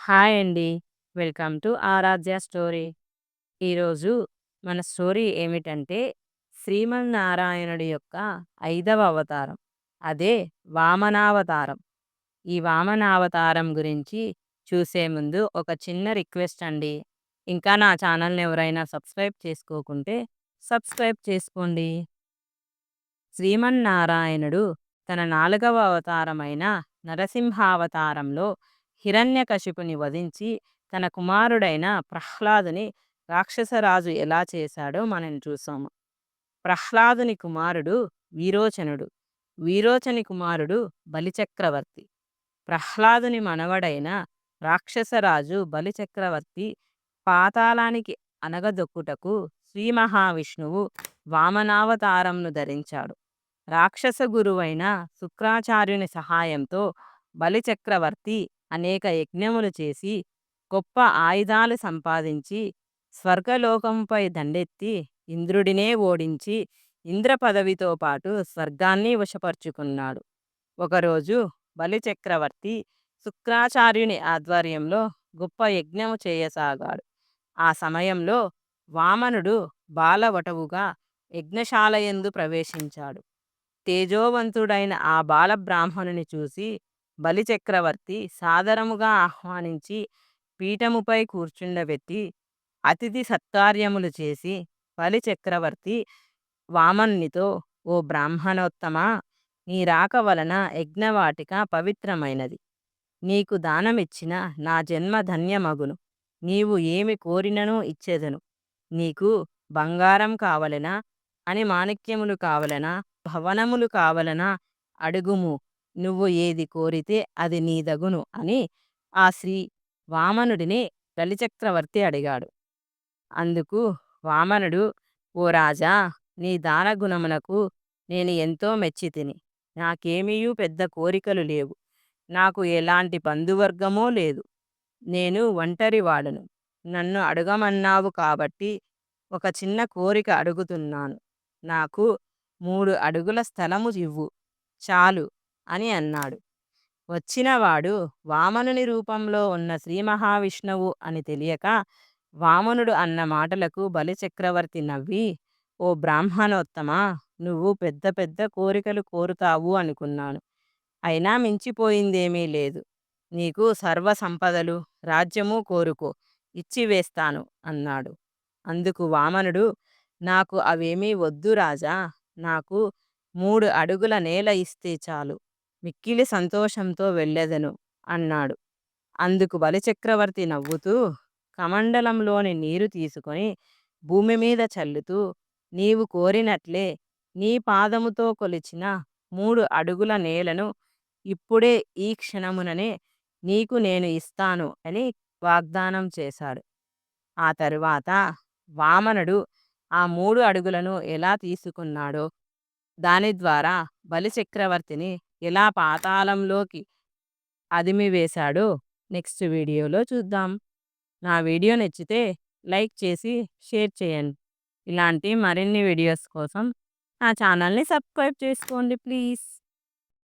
Hi అండి. Welcome to Aaradhya story. ఈరోజు మన స్టోరీ ఏమిటంటే శ్రీమన్నారాయణుడి యొక్క ఐదవ అవతారం. అదే వామనావతారం. ఈ వామనావతారం గురించి చూసే ముందు ఒక చిన్న రిక్వెస్ట్ అండి. ఇంకా నా ఛానల్‌ని ఎవరైనా సబ్స్క్రైబ్ చేసుకోకుంటే సబ్స్క్రైబ్ చేసుకోండి. శ్రీమన్నారాయణుడు తన నాలుగవ అవతారమైన నరసింహావతారంలో హిరణ్యకశిపుని వధించి తన కుమారుడైన ప్రహ్లాదుని రాక్షసరాజు ఎలా చేశాడో మనం చూసాము. ప్రహ్లాదుని కుమారుడు వీరోచనుడు. వీరోచని కుమారుడు బలిచక్రవర్తి. ప్రహ్లాదుని మనవడైన రాక్షసరాజు బలిచక్రవర్తి పాతాళానికి అణగదొక్కుటకు శ్రీ మహావిష్ణువు వామనావతారంను ధరించాడు. రాక్షస గురువైన శుక్రాచార్యుని సహాయంతో బలిచక్రవర్తి అనేక యజ్ఞములు చేసి గొప్ప ఆయుధాలు సంపాదించి స్వర్గలోకంపై దండెత్తి ఇంద్రుడినే ఓడించి ఇంద్ర పదవితో పాటు స్వర్గాన్ని వశపరుచుకున్నాడు. ఒకరోజు బలిచక్రవర్తి శుక్రాచార్యుని ఆధ్వర్యంలో గొప్ప యజ్ఞము చేయసాగాడు. ఆ సమయంలో వామనుడు బాలవటవుగా యజ్ఞశాలయందు ప్రవేశించాడు. తేజోవంతుడైన ఆ బాలబ్రాహ్మణుని చూసి బలిచక్రవర్తి సాదరముగా ఆహ్వానించి పీఠముపై కూర్చుండబెట్టి అతిథి సత్కార్యములు చేసి బలిచక్రవర్తి వామన్నితో ఓ బ్రాహ్మణోత్తమా! నీ రాక వలన యజ్ఞవాటిక పవిత్రమైనది. నీకు దానమిచ్చిన నా జన్మ ధన్యమగును. నీవు ఏమి కోరినను ఇచ్చేదను నీకు బంగారం కావలెనా అని మాణిక్యములు కావలెనా భవనములు కావలెనా అడుగుము నువ్వు ఏది కోరితే అది నీదగును అని ఆ శ్రీ వామనుడిని బలిచక్రవర్తి అడిగాడు. అందుకు వామనుడు ఓ రాజా నీ దానగుణమునకు నేను ఎంతో మెచ్చితిని. నాకేమీయూ పెద్ద కోరికలు లేవు. నాకు ఎలాంటి బంధువర్గమూ లేదు. నేను ఒంటరివాడను. నన్ను అడగమన్నావు కాబట్టి ఒక చిన్న కోరిక అడుగుతున్నాను. నాకు మూడు అడుగుల స్థలము ఇవ్వు చాలు అని అన్నాడు. వచ్చినవాడు వామనుని రూపంలో ఉన్న శ్రీ మహావిష్ణువు అని తెలియక వామనుడు అన్న మాటలకు బలిచక్రవర్తి నవ్వి ఓ బ్రాహ్మణోత్తమా! నువ్వు పెద్ద పెద్ద కోరికలు కోరుతావు అనుకున్నాను. అయినా మించిపోయిందేమీ లేదు. నీకు సర్వ సంపదలు, రాజ్యము కోరుకో ఇచ్చివేస్తాను అన్నాడు. అందుకు వామనుడు నాకు అవేమీ వద్దు రాజా! నాకు మూడు అడుగుల నేల ఇస్తే చాలు. మిక్కిలి సంతోషంతో వెళ్ళెదను అన్నాడు. అందుకు బలిచక్రవర్తి నవ్వుతూ కమండలంలోని నీరు తీసుకొని భూమి మీద చల్లుతూ నీవు కోరినట్లే నీ పాదముతో కొలిచిన మూడు అడుగుల నేలను ఇప్పుడే ఈ క్షణముననే నీకు నేను ఇస్తాను అని వాగ్దానం చేశాడు. ఆ తరువాత వామనుడు ఆ మూడు అడుగులను ఎలా తీసుకున్నాడో దాని ద్వారా బలిచక్రవర్తిని ఎలా పాతాళంలోకి అదిమి వేశాడో నెక్స్ట్ వీడియోలో చూద్దాం. నా వీడియో నచ్చితే లైక్ చేసి షేర్ చేయండి. ఇలాంటి మరిన్ని వీడియోస్ కోసం నా ఛానల్‌ని సబ్స్క్రైబ్ చేసుకోండి ప్లీజ్.